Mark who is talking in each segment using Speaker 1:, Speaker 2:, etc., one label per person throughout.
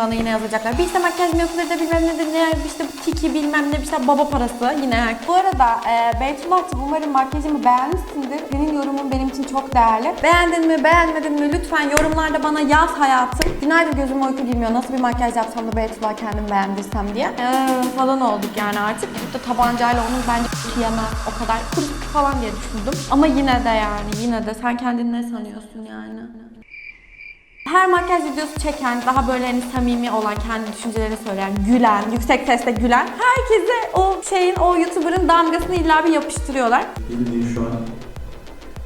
Speaker 1: Bana yine yazacaklar. Bir işte makyaj yapılır da bilmem ne de ne işte tiki bilmem ne işte baba parası yine. Bu arada e, Beytullah'cığım umarım makyajımı beğenmişsindir. Senin yorumun benim için çok değerli. Beğendin mi beğenmedin mi lütfen yorumlarda bana yaz hayatım. Günaydır gözüm uyku girmiyor. Nasıl bir makyaj yapsam da Beytullah kendim beğendirsem diye. Ee, falan olduk yani artık. Burada tabancayla onun bence yemez. O kadar falan diye düşündüm. Ama yine de yani yine de sen kendini ne sanıyorsun yani? Her makyaj videosu çeken, daha böyle hani samimi olan, kendi düşüncelerini söyleyen, gülen, yüksek sesle gülen herkese o şeyin, o YouTuber'ın damgasını illa bir yapıştırıyorlar.
Speaker 2: Bildiğin şu an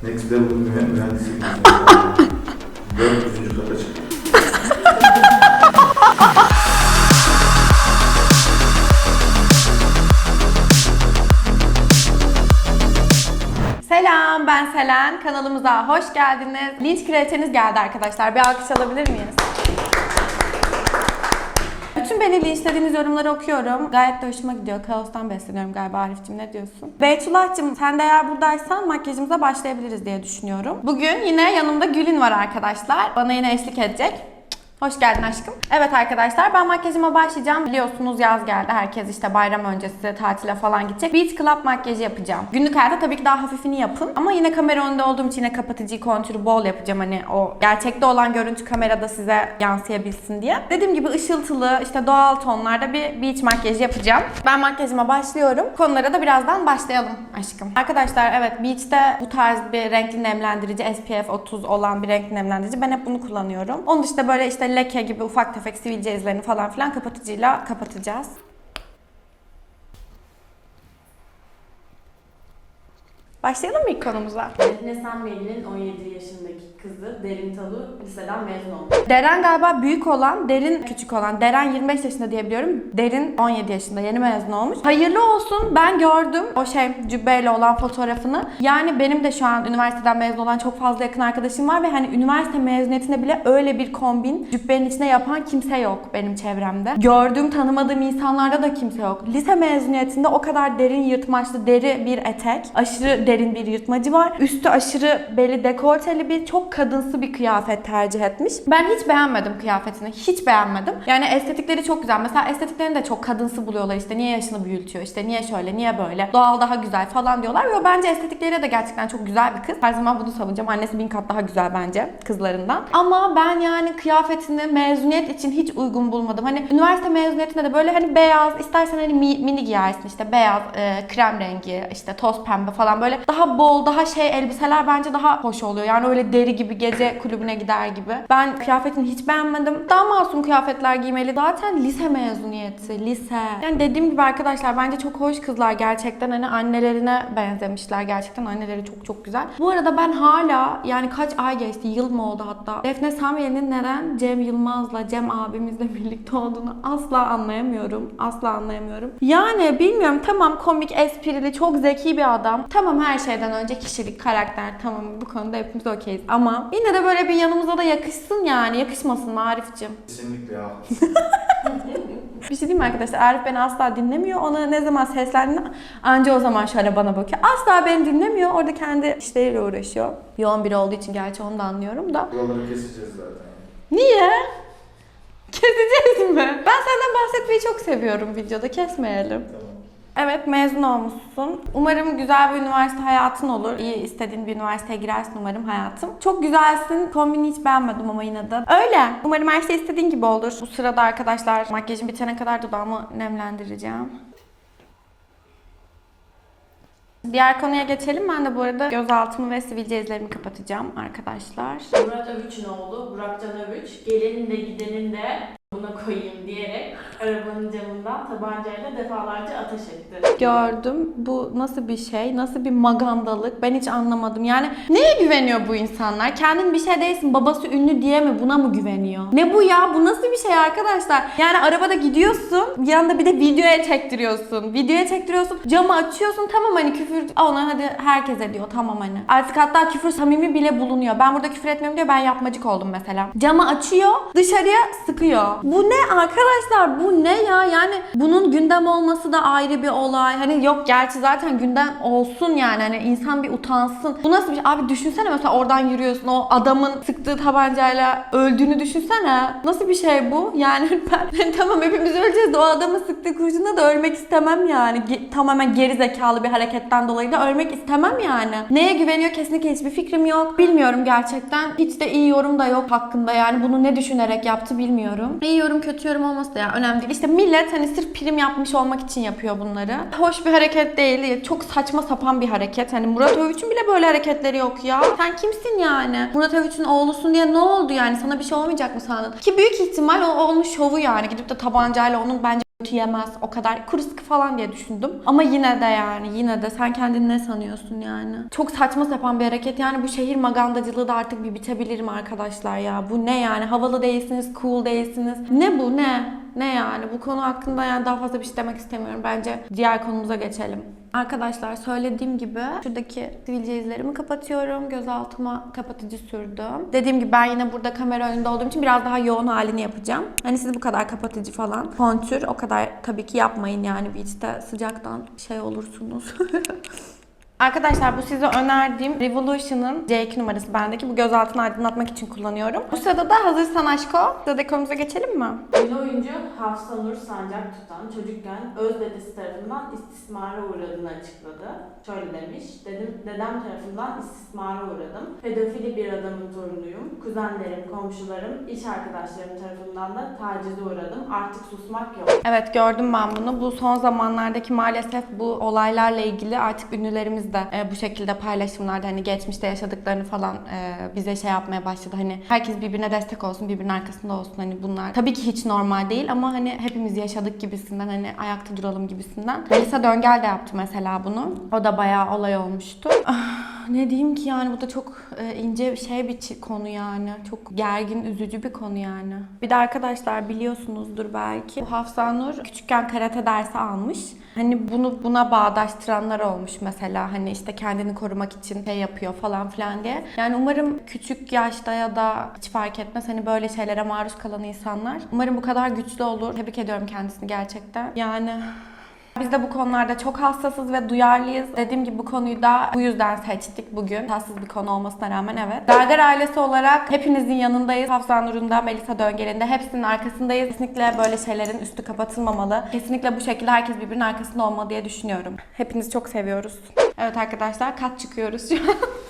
Speaker 2: Next Level mühe- mühendislik. 400. kata çıktı.
Speaker 1: Selam, ben Selen. Kanalımıza hoş geldiniz. Linç kreatiniz geldi arkadaşlar. Bir alkış alabilir miyiz? Bütün beni linçlediğiniz yorumları okuyorum. Gayet de hoşuma gidiyor. Kaostan besleniyorum galiba Arif'cim ne diyorsun? Beytullah'cığım sen de eğer buradaysan makyajımıza başlayabiliriz diye düşünüyorum. Bugün yine yanımda Gül'ün var arkadaşlar. Bana yine eşlik edecek. Hoş geldin aşkım. Evet arkadaşlar ben makyajıma başlayacağım. Biliyorsunuz yaz geldi. Herkes işte bayram öncesi tatile falan gidecek. Beach Club makyajı yapacağım. Günlük hayatta tabii ki daha hafifini yapın. Ama yine kamera önünde olduğum için yine kapatıcı kontürü bol yapacağım. Hani o gerçekte olan görüntü kamerada size yansıyabilsin diye. Dediğim gibi ışıltılı işte doğal tonlarda bir beach makyajı yapacağım. Ben makyajıma başlıyorum. Konulara da birazdan başlayalım aşkım. Arkadaşlar evet beach'te bu tarz bir renkli nemlendirici SPF 30 olan bir renkli nemlendirici. Ben hep bunu kullanıyorum. Onun dışında böyle işte leke gibi ufak tefek sivilce izlerini falan filan kapatıcıyla kapatacağız. Başlayalım mı ilk konumuza?
Speaker 3: Defne Samyeli'nin 17 yaşındaki kızı Derin Talu liseden mezun oldu.
Speaker 1: Deren galiba büyük olan, Derin küçük olan. Deren 25 yaşında diye biliyorum. Derin 17 yaşında yeni mezun olmuş. Hayırlı olsun. Ben gördüm o şey cübbeyle olan fotoğrafını. Yani benim de şu an üniversiteden mezun olan çok fazla yakın arkadaşım var ve hani üniversite mezuniyetinde bile öyle bir kombin cübbenin içine yapan kimse yok benim çevremde. Gördüğüm, tanımadığım insanlarda da kimse yok. Lise mezuniyetinde o kadar derin yırtmaçlı deri bir etek, aşırı derin bir yırtmacı var. Üstü aşırı beli dekolteli bir çok kadınsı bir kıyafet tercih etmiş. Ben hiç beğenmedim kıyafetini. Hiç beğenmedim. Yani estetikleri çok güzel. Mesela estetiklerini de çok kadınsı buluyorlar işte. Niye yaşını büyütüyor? işte niye şöyle, niye böyle? Doğal daha güzel falan diyorlar. Ve bence estetikleri de gerçekten çok güzel bir kız. Her zaman bunu savunacağım. Annesi bin kat daha güzel bence kızlarından. Ama ben yani kıyafetini mezuniyet için hiç uygun bulmadım. Hani üniversite mezuniyetinde de böyle hani beyaz, istersen hani mi- mini giyersin işte beyaz, e, krem rengi, işte toz pembe falan böyle daha bol, daha şey elbiseler bence daha hoş oluyor. Yani öyle deri gibi gece kulübüne gider gibi. Ben kıyafetini hiç beğenmedim. Daha masum kıyafetler giymeli. Zaten lise mezuniyeti, lise. Yani dediğim gibi arkadaşlar bence çok hoş kızlar gerçekten. Hani annelerine benzemişler gerçekten. Anneleri çok çok güzel. Bu arada ben hala yani kaç ay geçti, yıl mı oldu hatta. Defne Samyeli'nin neden Cem Yılmaz'la, Cem abimizle birlikte olduğunu asla anlayamıyorum. Asla anlayamıyorum. Yani bilmiyorum tamam komik, esprili, çok zeki bir adam. Tamam her şeyden önce kişilik, karakter tamam bu konuda hepimiz okeyiz. Ama yine de böyle bir yanımıza da yakışsın yani. Yakışmasın mı Arif'cim?
Speaker 2: Kesinlikle ya.
Speaker 1: Bir şey diyeyim mi arkadaşlar? Arif beni asla dinlemiyor. Ona ne zaman seslendiğinde anca o zaman şöyle bana bakıyor. Asla beni dinlemiyor. Orada kendi işleriyle uğraşıyor. Yoğun biri olduğu için gerçi onu da anlıyorum da.
Speaker 2: Buraları keseceğiz zaten.
Speaker 1: Niye? Keseceğiz mi? Ben senden bahsetmeyi çok seviyorum videoda. Kesmeyelim.
Speaker 2: Tamam.
Speaker 1: Evet mezun olmuşsun. Umarım güzel bir üniversite hayatın olur. İyi istediğin bir üniversiteye girersin umarım hayatım. Çok güzelsin. Kombini hiç beğenmedim ama yine de. Öyle. Umarım her şey istediğin gibi olur. Bu sırada arkadaşlar makyajım bitene kadar dudağımı nemlendireceğim. Diğer konuya geçelim. Ben de bu arada gözaltımı ve sivilce izlerimi kapatacağım arkadaşlar.
Speaker 3: Murat Övüç'ün oğlu Burakcan Övüç gelinin de gidenin de buna koyayım diyerek arabanın camından tabancayla defalarca ateş etti.
Speaker 1: Gördüm. Bu nasıl bir şey? Nasıl bir magandalık? Ben hiç anlamadım. Yani neye güveniyor bu insanlar? Kendin bir şey değilsin. Babası ünlü diye mi? Buna mı güveniyor? Ne bu ya? Bu nasıl bir şey arkadaşlar? Yani arabada gidiyorsun. Yanında bir de videoya çektiriyorsun. Videoya çektiriyorsun. Camı açıyorsun. Tamam hani küfür ona hadi herkes ediyor. Tamam hani. Artık hatta küfür samimi bile bulunuyor. Ben burada küfür etmiyorum diyor. Ben yapmacık oldum mesela. Camı açıyor. Dışarıya sıkıyor. Bu ne arkadaşlar bu ne ya yani bunun gündem olması da ayrı bir olay. Hani yok gerçi zaten gündem olsun yani hani insan bir utansın. Bu nasıl bir şey? Abi düşünsene mesela oradan yürüyorsun o adamın sıktığı tabancayla öldüğünü düşünsene. Nasıl bir şey bu? Yani ben tamam hepimiz öleceğiz o adamın sıktığı kurşunla da ölmek istemem yani. Ge- tamamen geri zekalı bir hareketten dolayı da ölmek istemem yani. Neye güveniyor kesinlikle hiçbir fikrim yok. Bilmiyorum gerçekten. Hiç de iyi yorum da yok hakkında yani bunu ne düşünerek yaptı bilmiyorum. İyi yorum kötü yorum olması da yani önemli değil. İşte millet hani sırf prim yapmış olmak için yapıyor bunları. Hoş bir hareket değil. Çok saçma sapan bir hareket. Hani Murat Övüç'ün bile böyle hareketleri yok ya. Sen kimsin yani? Murat Övüç'ün oğlusun diye ne oldu yani? Sana bir şey olmayacak mı sandın? Ki büyük ihtimal o onun şovu yani. Gidip de tabancayla onun bence yemez o kadar kuru sıkı falan diye düşündüm. Ama yine de yani yine de sen kendini ne sanıyorsun yani? Çok saçma sapan bir hareket yani bu şehir magandacılığı da artık bir bitebilir mi arkadaşlar ya? Bu ne yani? Havalı değilsiniz, cool değilsiniz. Ne bu ne? Ne yani? Bu konu hakkında yani daha fazla bir şey demek istemiyorum. Bence diğer konumuza geçelim. Arkadaşlar söylediğim gibi şuradaki sivilce izlerimi kapatıyorum. Gözaltıma kapatıcı sürdüm. Dediğim gibi ben yine burada kamera önünde olduğum için biraz daha yoğun halini yapacağım. Hani siz bu kadar kapatıcı falan, kontür o kadar tabii ki yapmayın yani beach'te sıcaktan şey olursunuz. Arkadaşlar bu size önerdiğim Revolution'ın C2 numarası bendeki bu gözaltını aydınlatmak için kullanıyorum. Bu sırada da hazırsan aşko, sıradaki konumuza geçelim mi?
Speaker 3: Ünlü oyuncu Hafsa Nur Sancak tutan çocukken öz dedesi tarafından istismara uğradığını açıkladı. Şöyle demiş, dedim, dedem tarafından istismara uğradım. Pedofili bir adamın torunuyum. Kuzenlerim, komşularım, iş arkadaşlarım tarafından da tacize uğradım. Artık susmak yok.
Speaker 1: Evet gördüm ben bunu. Bu son zamanlardaki maalesef bu olaylarla ilgili artık ünlülerimiz de e, bu şekilde paylaşımlarda hani geçmişte yaşadıklarını falan e, bize şey yapmaya başladı. Hani herkes birbirine destek olsun, birbirinin arkasında olsun. Hani bunlar tabii ki hiç normal değil ama hani hepimiz yaşadık gibisinden hani ayakta duralım gibisinden. Melisa Döngel de yaptı mesela bunu. O da bayağı olay olmuştu. Ne diyeyim ki yani bu da çok e, ince şey bir konu yani. Çok gergin, üzücü bir konu yani. Bir de arkadaşlar biliyorsunuzdur belki. Bu Hafsa Nur küçükken karate dersi almış. Hani bunu buna bağdaştıranlar olmuş mesela. Hani işte kendini korumak için şey yapıyor falan filan diye. Yani umarım küçük yaşta ya da hiç fark etmez hani böyle şeylere maruz kalan insanlar. Umarım bu kadar güçlü olur. Tebrik ediyorum kendisini gerçekten. Yani biz de bu konularda çok hassasız ve duyarlıyız. Dediğim gibi bu konuyu da bu yüzden seçtik bugün. Tatsız bir konu olmasına rağmen evet. Berger ailesi olarak hepinizin yanındayız. Hafsa Nur'un da, Melisa Döngel'in de hepsinin arkasındayız. Kesinlikle böyle şeylerin üstü kapatılmamalı. Kesinlikle bu şekilde herkes birbirinin arkasında olmalı diye düşünüyorum. Hepinizi çok seviyoruz. Evet arkadaşlar kat çıkıyoruz şu an.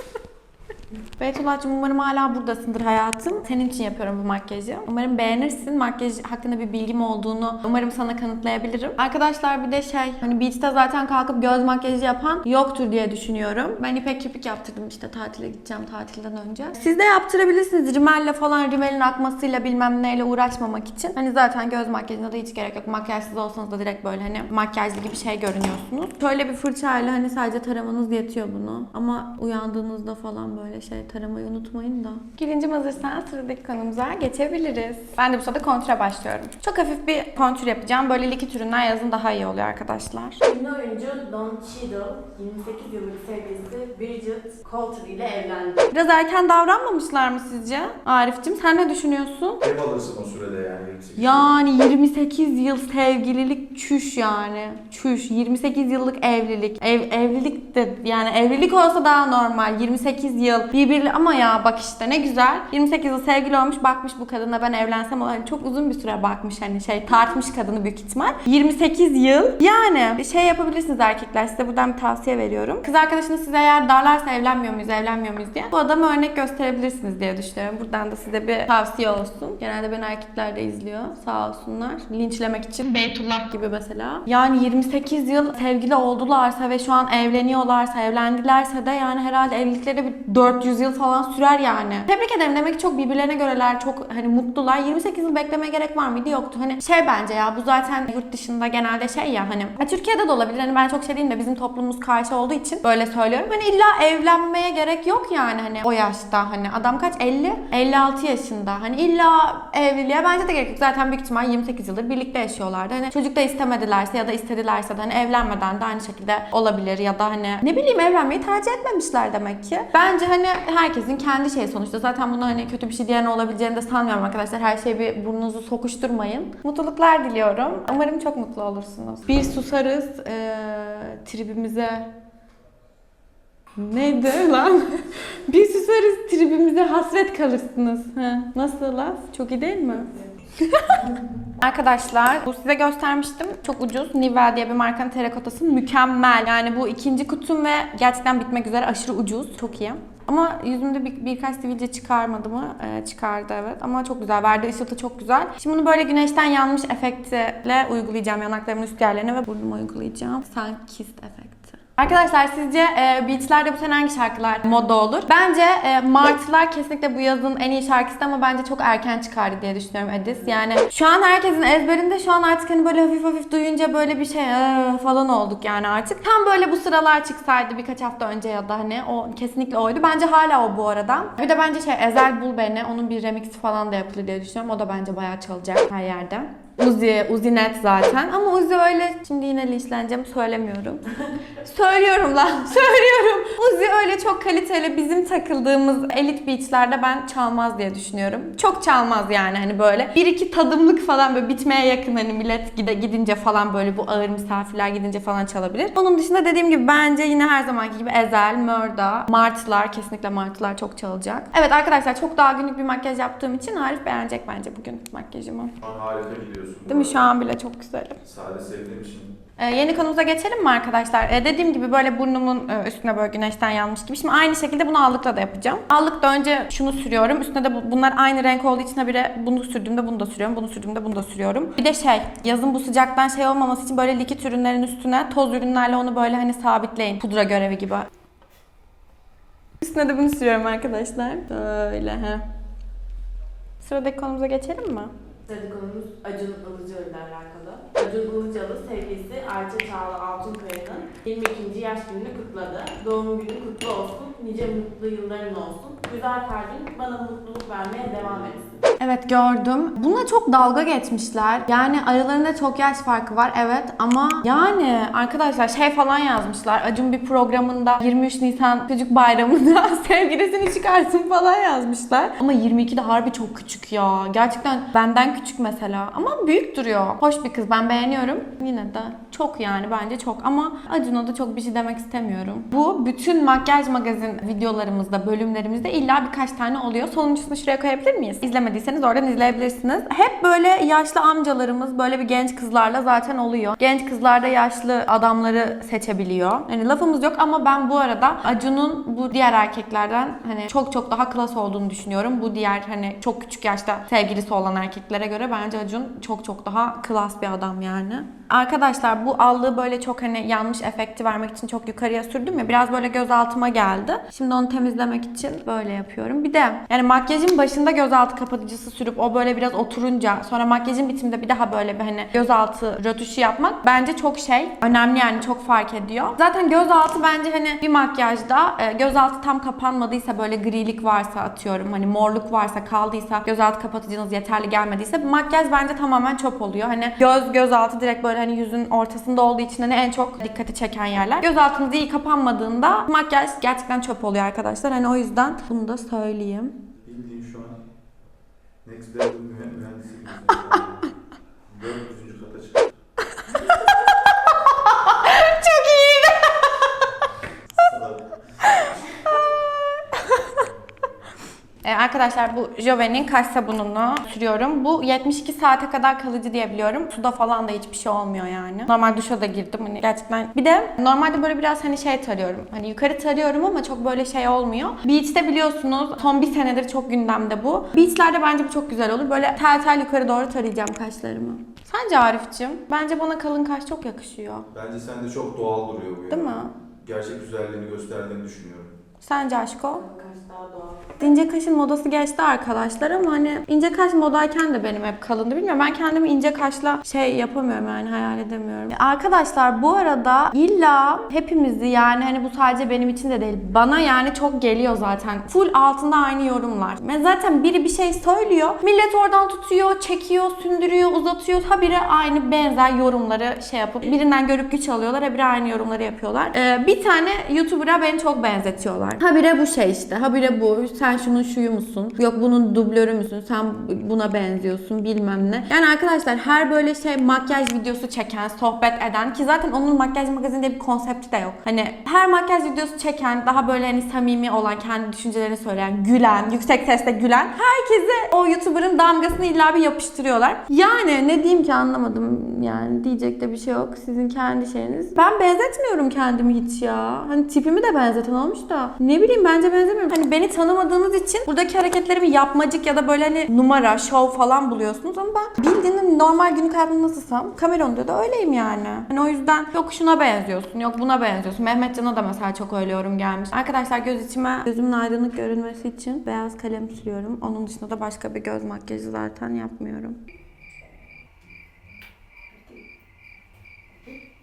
Speaker 1: Beytullah'cığım umarım hala buradasındır hayatım. Senin için yapıyorum bu makyajı. Umarım beğenirsin. Makyaj hakkında bir bilgim olduğunu umarım sana kanıtlayabilirim. Arkadaşlar bir de şey hani beach'te zaten kalkıp göz makyajı yapan yoktur diye düşünüyorum. Ben ipek kirpik yaptırdım işte tatile gideceğim tatilden önce. Siz de yaptırabilirsiniz. Rimelle falan rimelin akmasıyla bilmem neyle uğraşmamak için. Hani zaten göz makyajına da hiç gerek yok. Makyajsız olsanız da direkt böyle hani makyajlı gibi şey görünüyorsunuz. Şöyle bir fırçayla hani sadece taramanız yetiyor bunu. Ama uyandığınızda falan böyle şey taramayı unutmayın da. Girincim hazırsan sıradaki konumuza geçebiliriz. Ben de bu sırada kontra başlıyorum. Çok hafif bir kontür yapacağım. Böyle likit ürünler yazın daha iyi oluyor arkadaşlar.
Speaker 3: Ünlü oyuncu Don Cheadle 28 yıllık sevgilisi Bridget Coulter ile evlendi.
Speaker 1: Biraz erken davranmamışlar mı sizce? Arif'cim sen ne düşünüyorsun?
Speaker 2: Ev alırsın o sürede yani 28.
Speaker 1: Yani 28 yıl sevgililik çüş yani. Çüş. 28 yıllık evlilik. Ev, evlilik de yani evlilik olsa daha normal. 28 yıl birbirli ama ya bak işte ne güzel. 28 yıl sevgili olmuş bakmış bu kadına ben evlensem hani çok uzun bir süre bakmış hani şey tartmış kadını büyük ihtimal. 28 yıl yani şey yapabilirsiniz erkekler size buradan bir tavsiye veriyorum. Kız arkadaşınız size eğer darlarsa evlenmiyor muyuz evlenmiyor muyuz diye bu adama örnek gösterebilirsiniz diye düşünüyorum. Buradan da size bir tavsiye olsun. Genelde beni erkekler de izliyor sağ olsunlar. Linçlemek için Beytullah gibi mesela. Yani 28 yıl sevgili oldularsa ve şu an evleniyorlarsa, evlendilerse de yani herhalde evlilikleri bir 400 yıl falan sürer yani. Tebrik ederim demek ki çok birbirlerine göreler, çok hani mutlular. 28 yıl beklemeye gerek var mıydı? Yoktu. Hani şey bence ya bu zaten yurt dışında genelde şey ya hani ya Türkiye'de de olabilir. Hani ben çok şey değilim de bizim toplumumuz karşı olduğu için böyle söylüyorum. Hani illa evlenmeye gerek yok yani hani o yaşta hani adam kaç 50 56 yaşında. Hani illa evliliğe bence de gerek yok. Zaten büyük ihtimal 28 yıldır birlikte yaşıyorlardı. Hani çocuk da istemedilerse ya da istedilerse de hani evlenmeden de aynı şekilde olabilir ya da hani ne bileyim evlenmeyi tercih etmemişler demek ki. Bence hani herkesin kendi şeyi sonuçta. Zaten bunu hani kötü bir şey diyen olabileceğini de sanmıyorum arkadaşlar. Her şeyi bir burnunuzu sokuşturmayın. Mutluluklar diliyorum. Umarım çok mutlu olursunuz. Bir susarız eee, tribimize Neydi lan? bir susarız tribimize hasret kalırsınız. Ha, nasıl laf? Çok iyi değil mi? Arkadaşlar bu size göstermiştim. Çok ucuz. Nivea diye bir markanın terakotası. Mükemmel. Yani bu ikinci kutum ve gerçekten bitmek üzere aşırı ucuz. Çok iyi. Ama yüzümde bir, birkaç sivilce çıkarmadı mı? Ee, çıkardı evet. Ama çok güzel. Verdiği ışıltı çok güzel. Şimdi bunu böyle güneşten yanmış efektiyle uygulayacağım yanaklarımın üst yerlerine ve burnuma uygulayacağım. Sun Kissed efekti. Arkadaşlar sizce e, beachlerde bu sene hangi şarkılar moda olur? Bence e, Martılar kesinlikle bu yazın en iyi şarkısı ama bence çok erken çıkardı diye düşünüyorum Edis. Yani şu an herkesin ezberinde şu an artık hani böyle hafif hafif duyunca böyle bir şey "Ee" falan olduk yani artık. Tam böyle bu sıralar çıksaydı birkaç hafta önce ya da hani o kesinlikle oydu. Bence hala o bu arada. Bir de bence şey Ezel Bul Beni onun bir remixi falan da yapılır diye düşünüyorum. O da bence bayağı çalacak her yerde. Uzi, Uzi net zaten. Ama Uzi öyle, şimdi yine linçleneceğim söylemiyorum. Söylüyorum lan, söylüyorum. Uzi öyle çok kaliteli bizim takıldığımız elit beachlerde ben çalmaz diye düşünüyorum. Çok çalmaz yani hani böyle. Bir iki tadımlık falan böyle bitmeye yakın hani millet gide, gidince falan böyle bu ağır misafirler gidince falan çalabilir. Onun dışında dediğim gibi bence yine her zamanki gibi Ezel, Mörda, Martılar kesinlikle Martılar çok çalacak. Evet arkadaşlar çok daha günlük bir makyaj yaptığım için Arif beğenecek bence bugün makyajımı.
Speaker 2: Şu an harika gidiyorsun.
Speaker 1: Değil mi? Şu an bile çok güzelim.
Speaker 2: Sade sevdiğim için.
Speaker 1: Ee, yeni konumuza geçelim mi arkadaşlar? Ee, dediğim gibi böyle burnumun e, üstüne böyle güneşten yanmış gibi. Şimdi aynı şekilde bunu allıkla da yapacağım. Allıkta önce şunu sürüyorum. Üstüne de bu- bunlar aynı renk olduğu için habire bunu sürdüğümde bunu da sürüyorum. Bunu sürdüğümde bunu da sürüyorum. Bir de şey yazın bu sıcaktan şey olmaması için böyle likit ürünlerin üstüne toz ürünlerle onu böyle hani sabitleyin. Pudra görevi gibi. Üstüne de bunu sürüyorum arkadaşlar. Böyle he. Sıradaki konumuza geçelim mi?
Speaker 3: Sıradaki konumuz Acun Ilıcalı ile alakalı. Acun Ilıcalı sevgilisi Ayça Çağla Altunkaya'nın 22. yaş gününü kutladı. Doğum günün kutlu olsun, nice mutlu yılların olsun. Güzel kalbin bana mutluluk vermeye devam etsin.
Speaker 1: Evet gördüm. Buna çok dalga geçmişler. Yani aralarında çok yaş farkı var evet ama yani arkadaşlar şey falan yazmışlar. Acun bir programında 23 Nisan çocuk bayramında sevgilisini çıkarsın falan yazmışlar. Ama 22 de harbi çok küçük ya. Gerçekten benden küçük mesela. Ama büyük duruyor. Hoş bir kız ben beğeniyorum. Yine de çok yani bence çok ama Acun'a da çok bir şey demek istemiyorum. Bu bütün makyaj magazin videolarımızda, bölümlerimizde illa birkaç tane oluyor. Sonuncusunu şuraya koyabilir miyiz? İzlemediyseniz oradan izleyebilirsiniz. Hep böyle yaşlı amcalarımız böyle bir genç kızlarla zaten oluyor. Genç kızlar da yaşlı adamları seçebiliyor. Yani lafımız yok ama ben bu arada Acun'un bu diğer erkeklerden hani çok çok daha klas olduğunu düşünüyorum. Bu diğer hani çok küçük yaşta sevgilisi olan erkeklere göre bence Acun çok çok daha klas bir adam yani. Arkadaşlar bu allığı böyle çok hani yanlış efekti vermek için çok yukarıya sürdüm ya biraz böyle göz altıma geldi. Şimdi onu temizlemek için böyle yapıyorum. Bir de yani makyajın başında gözaltı kapatıcısı sürüp o böyle biraz oturunca sonra makyajın bitiminde bir daha böyle bir hani gözaltı rötuşu yapmak bence çok şey önemli yani çok fark ediyor. Zaten gözaltı bence hani bir makyajda e, gözaltı tam kapanmadıysa böyle grilik varsa atıyorum hani morluk varsa kaldıysa gözaltı kapatıcınız yeterli gelmediyse makyaj bence tamamen çöp oluyor. Hani göz gözaltı direkt böyle hani yüzün ortasında olduğu için hani en çok dikkati çeken yerler. Gözaltınız iyi kapanmadığında makyaj gerçekten çöp oluyor arkadaşlar. Hani o yüzden bunu da söyleyeyim.
Speaker 2: Bildiğin şu an Next Level mühe- mühendislik yüzünden 400. kata çıktı.
Speaker 1: Çok iyi.
Speaker 2: Salak.
Speaker 1: Ee, arkadaşlar bu Joven'in kaş sabununu sürüyorum. Bu 72 saate kadar kalıcı diye biliyorum. Suda falan da hiçbir şey olmuyor yani. Normal duşa da girdim hani gerçekten. Bir de normalde böyle biraz hani şey tarıyorum. Hani yukarı tarıyorum ama çok böyle şey olmuyor. Beach'te biliyorsunuz son bir senedir çok gündemde bu. Beach'lerde bence bu çok güzel olur. Böyle tel tel yukarı doğru tarayacağım kaşlarımı. Sence Arif'cim? Bence bana kalın kaş çok yakışıyor.
Speaker 2: Bence sende çok doğal duruyor bu ya.
Speaker 1: Değil mi?
Speaker 2: Gerçek güzelliğini gösterdiğini düşünüyorum.
Speaker 1: Sence aşko?
Speaker 3: Daha doğal.
Speaker 1: İnce kaşın modası geçti arkadaşlar ama hani ince kaş modayken de benim hep kalındı. Bilmiyorum ben kendimi ince kaşla şey yapamıyorum yani hayal edemiyorum. Arkadaşlar bu arada illa hepimizi yani hani bu sadece benim için de değil. Bana yani çok geliyor zaten. Full altında aynı yorumlar. Ve zaten biri bir şey söylüyor. Millet oradan tutuyor, çekiyor, sündürüyor, uzatıyor. Ha biri aynı benzer yorumları şey yapıp birinden görüp güç alıyorlar. Ha biri aynı yorumları yapıyorlar. Ee, bir tane YouTuber'a beni çok benzetiyorlar. Ha bire bu şey işte. Ha bire bu. Sen şunun şuyu musun? Yok bunun dublörü müsün? Sen buna benziyorsun bilmem ne. Yani arkadaşlar her böyle şey makyaj videosu çeken, sohbet eden ki zaten onun makyaj magazini bir konsepti de yok. Hani her makyaj videosu çeken, daha böyle hani samimi olan, kendi düşüncelerini söyleyen, gülen, yüksek sesle gülen herkese o YouTuber'ın damgasını illa bir yapıştırıyorlar. Yani ne diyeyim ki anlamadım. Yani diyecek de bir şey yok. Sizin kendi şeyiniz. Ben benzetmiyorum kendimi hiç ya. Hani tipimi de benzeten olmuş da. Ne bileyim bence benzemiyorum. Hani beni tanımadığınız için buradaki hareketlerimi yapmacık ya da böyle hani numara, şov falan buluyorsunuz ama ben bildiğin normal günlük hayatımda nasılsam kamera önünde de öyleyim yani. Hani o yüzden yok şuna benziyorsun, yok buna benziyorsun. Mehmetcan'a da mesela çok öyle yorum gelmiş. Arkadaşlar göz içime gözümün aydınlık görünmesi için beyaz kalem sürüyorum. Onun dışında da başka bir göz makyajı zaten yapmıyorum.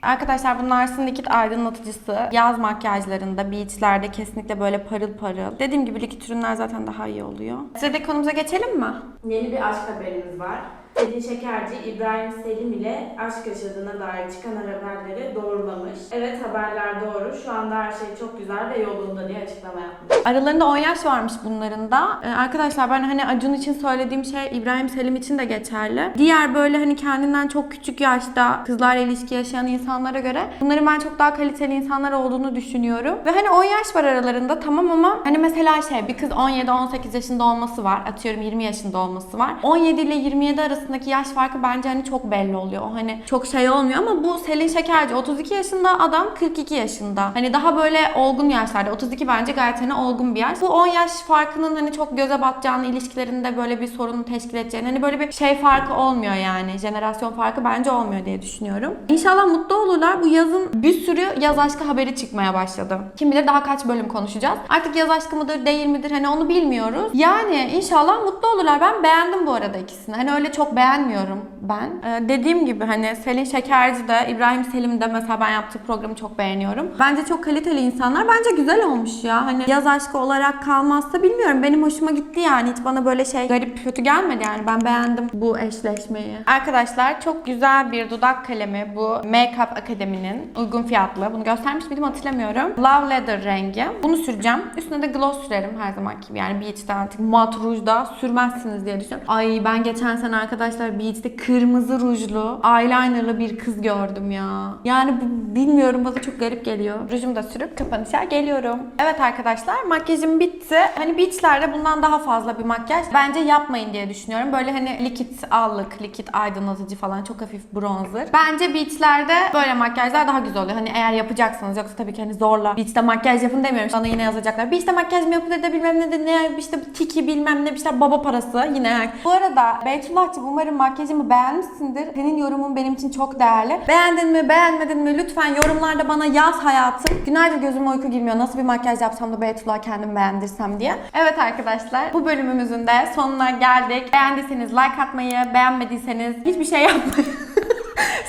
Speaker 1: Arkadaşlar bu Nars'ın likit aydınlatıcısı yaz makyajlarında, beachlerde kesinlikle böyle parıl parıl. Dediğim gibi likit ürünler zaten daha iyi oluyor. Sıradaki konumuza geçelim mi?
Speaker 3: Yeni bir aşk haberimiz var. Selin Şekerci, İbrahim Selim ile aşk yaşadığına dair çıkan haberleri doğrulamış. Evet haberler doğru. Şu anda her şey çok güzel ve yolunda diye açıklama yapmış.
Speaker 1: Aralarında 10 yaş varmış bunların da. Ee, arkadaşlar ben hani Acun için söylediğim şey İbrahim Selim için de geçerli. Diğer böyle hani kendinden çok küçük yaşta kızlarla ilişki yaşayan insanlara göre bunların ben çok daha kaliteli insanlar olduğunu düşünüyorum. Ve hani 10 yaş var aralarında tamam ama hani mesela şey bir kız 17-18 yaşında olması var. Atıyorum 20 yaşında olması var. 17 ile 27 arasındaki yaş farkı bence hani çok belli oluyor. Hani çok şey olmuyor ama bu Selin Şekerci 32 yaşında adam 42 yaşında. Hani daha böyle olgun yaşlarda. 32 bence gayet hani olgun bir yaş. Bu 10 yaş farkının hani çok göze batacağını, ilişkilerinde böyle bir sorun teşkil edeceğini hani böyle bir şey farkı olmuyor yani. Jenerasyon farkı bence olmuyor diye düşünüyorum. İnşallah mutlu olurlar. Bu yazın bir sürü yaz aşkı haberi çıkmaya başladı. Kim bilir daha kaç bölüm konuşacağız. Artık yaz aşkı mıdır değil midir hani onu bilmiyoruz. Yani inşallah mutlu olurlar. Ben beğendim bu arada ikisini. Hani öyle çok beğenmiyorum ben. Ee, dediğim gibi hani Selin Şekerci de İbrahim Selim de mesela ben yaptığı programı çok beğeniyorum. Bence çok kaliteli insanlar. Bence güzel olmuş ya. Hani yaz aşkı olarak kalmazsa bilmiyorum. Benim hoşuma gitti yani. Hiç bana böyle şey garip kötü gelmedi yani. Ben beğendim bu eşleşmeyi. Arkadaşlar çok güzel bir dudak kalemi bu Makeup Akademi'nin uygun fiyatlı. Bunu göstermiş miydim hatırlamıyorum. Love Leather rengi. Bunu süreceğim. Üstüne de gloss sürerim her zaman gibi. Yani Beach'te artık mat rujda sürmezsiniz diye düşünüyorum. Ay ben geçen sene arkadaşlar Beach'te kırmızı rujlu eyelinerlı bir kız gördüm ya. Yani bu bilmiyorum bana çok garip geliyor. Rujumu da sürüp kapanışa geliyorum. Evet arkadaşlar makyajım bitti. Hani beachlerde bundan daha fazla bir makyaj bence yapmayın diye düşünüyorum. Böyle hani likit allık, likit aydınlatıcı falan çok hafif bronzer. Bence beachlerde böyle makyajlar daha güzel oluyor. Hani eğer yapacaksanız yoksa tabii ki hani zorla beach'te makyaj yapın demiyorum. Bana yine yazacaklar. Beach'te makyaj mı yapılır da bilmem ne de ne işte tiki bilmem ne işte baba parası yine. Bu arada Beytullah'cığım umarım makyajımı beğenmişsindir. Senin yorumun benim için çok değerli. Beğendin mi beğenmedin mi lütfen yorumlarda bana yaz hayatım. Günlerdir gözüme uyku girmiyor. Nasıl bir makyaj yapsam da Beytullah kendim beğendirsem diye. Evet arkadaşlar bu bölümümüzün de sonuna geldik. Beğendiyseniz like atmayı, beğenmediyseniz hiçbir şey yapmayın.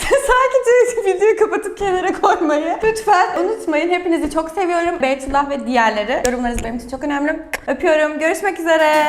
Speaker 1: Sadece videoyu kapatıp kenara koymayı lütfen unutmayın. Hepinizi çok seviyorum. Beytullah ve diğerleri. Yorumlarınız benim için çok önemli. Öpüyorum. Görüşmek üzere.